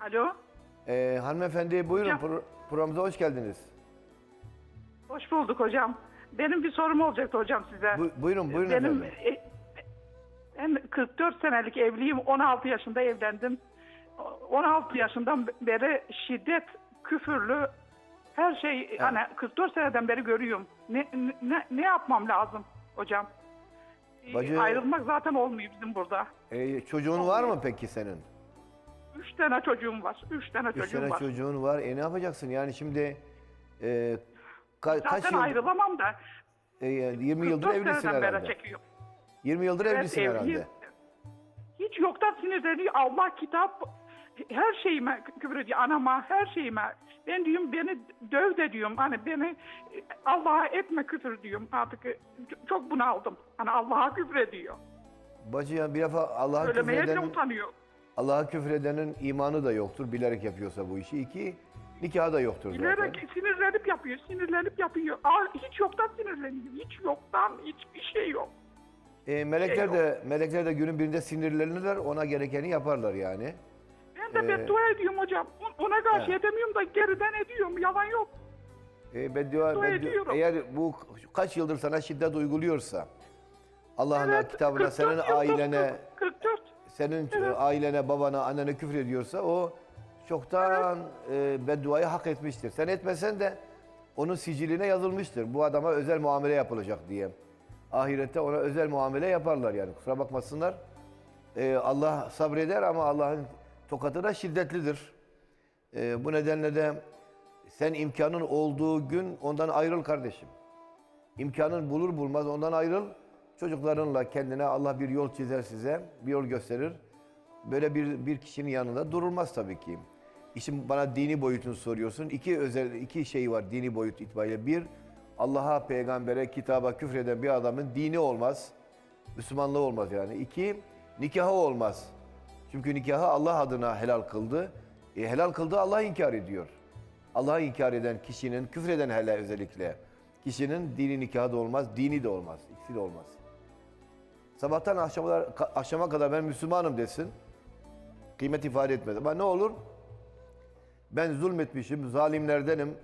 Alo. Ee, hanımefendi buyurun Hocam. pro- programımıza hoş geldiniz. Hoş bulduk hocam. Benim bir sorum olacaktı hocam size. Bu- buyurun buyurun Benim efendim. e, ben 44 senelik evliyim. 16 yaşında evlendim. 16 yaşından beri şiddet, küfürlü her şey hani 44 seneden beri görüyorum. Ne ne, ne yapmam lazım hocam? E, Bacı- Ayrılmak zaten olmuyor bizim burada. Ee, çocuğun var mı peki senin? Üç tane çocuğum var. Üç tane Üç çocuğum tane var. çocuğun var. E ne yapacaksın? Yani şimdi e, ka- kaç Zaten yıl? ayrılamam da. E, 20 yıldır 44 evlisin seneden beri herhalde. çekiyorum. 20 yıldır evlisin evliyim. herhalde. Hiç yoktan sinirleniyor. Allah kitap her şeyime küfür ediyor. Anama her şeyime. Ben diyorum beni döv de diyorum. Hani beni e, Allah'a etme küfür diyorum. Artık e, çok bunaldım. Hani Allah'a küfür ediyor. Bacı ya bir defa Allah'a küfür Söylemeye edenin, utanıyor. Allah'a küfür edenin imanı da yoktur. Bilerek yapıyorsa bu işi. İki, nikahı da yoktur zaten. Bilerek sinirlenip yapıyor. Sinirlenip yapıyor. Aa, hiç yoktan sinirleniyor. Hiç yoktan hiçbir şey yok. E, melekler de melekler de günün birinde sinirlenirler. Ona gerekeni yaparlar yani. Ben de Ee, beddua ediyorum hocam. On- Ona karşı evet. edemiyorum da geriden ediyorum. Yalan yok. E, beddua, Dua beddua- ediyorum. eğer bu kaç yıldır sana şiddet uyguluyorsa Allah'ın Evet, kitabına 44 senin yıl ailene tuttu. 44. senin Evet. ailene babana annene küfür ediyorsa o çoktan e, bedduayı hak etmiştir. Sen etmesen de onun siciline yazılmıştır. Bu adama özel muamele yapılacak diye. Ahirette ona özel muamele yaparlar yani kusura bakmasınlar. E, Allah sabreder ama Allah'ın tokatı da şiddetlidir. E, bu nedenle de sen imkanın olduğu gün ondan ayrıl kardeşim. İmkanın bulur bulmaz ondan ayrıl. Çocuklarınla kendine Allah bir yol çizer size, bir yol gösterir. Böyle bir, bir kişinin yanında durulmaz tabii ki. İşin bana dini boyutunu soruyorsun. İki özel iki şey var dini boyut itibariyle. Bir, Allah'a, peygambere, kitaba küfreden bir adamın dini olmaz. Müslümanlığı olmaz yani. İki, nikahı olmaz. Çünkü nikahı Allah adına helal kıldı. E, helal kıldı Allah inkar ediyor. Allah'ı inkar eden kişinin, küfreden hele özellikle, kişinin dini nikahı da olmaz, dini de olmaz. İkisi de olmaz. Sabahtan akşama, akşama kadar ben Müslümanım desin, kıymet ifade etmez. Ama ne olur? Ben zulmetmişim, zalimlerdenim,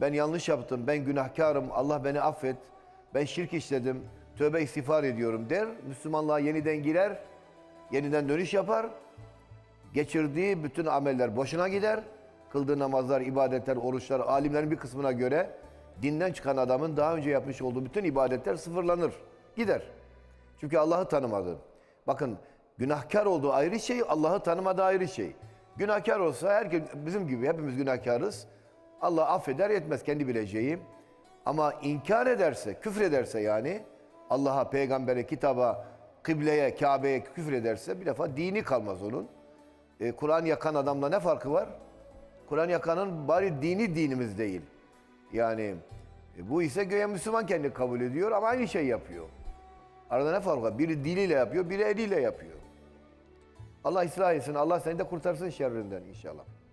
ben yanlış yaptım, ben günahkarım, Allah beni affet, ben şirk işledim, tövbe istiğfar ediyorum der. Müslümanlığa yeniden girer, yeniden dönüş yapar. Geçirdiği bütün ameller boşuna gider. Kıldığı namazlar, ibadetler, oruçlar, alimlerin bir kısmına göre dinden çıkan adamın daha önce yapmış olduğu bütün ibadetler sıfırlanır, gider. Çünkü Allah'ı tanımadı. Bakın günahkar olduğu ayrı şey, Allah'ı tanımadığı ayrı şey. Günahkar olsa herkes bizim gibi hepimiz günahkarız. Allah affeder etmez kendi bileceği. Ama inkar ederse, küfür ederse yani Allah'a, peygambere, kitaba, kıbleye, Kabe'ye küfür ederse bir defa dini kalmaz onun. E, Kur'an yakan adamla ne farkı var? Kur'an yakanın bari dini dinimiz değil. Yani e, bu ise göğe Müslüman kendini kabul ediyor ama aynı şey yapıyor. Arada ne fark var? Biri diliyle yapıyor, biri eliyle yapıyor. Allah ıslah etsin. Allah seni de kurtarsın şerrinden inşallah.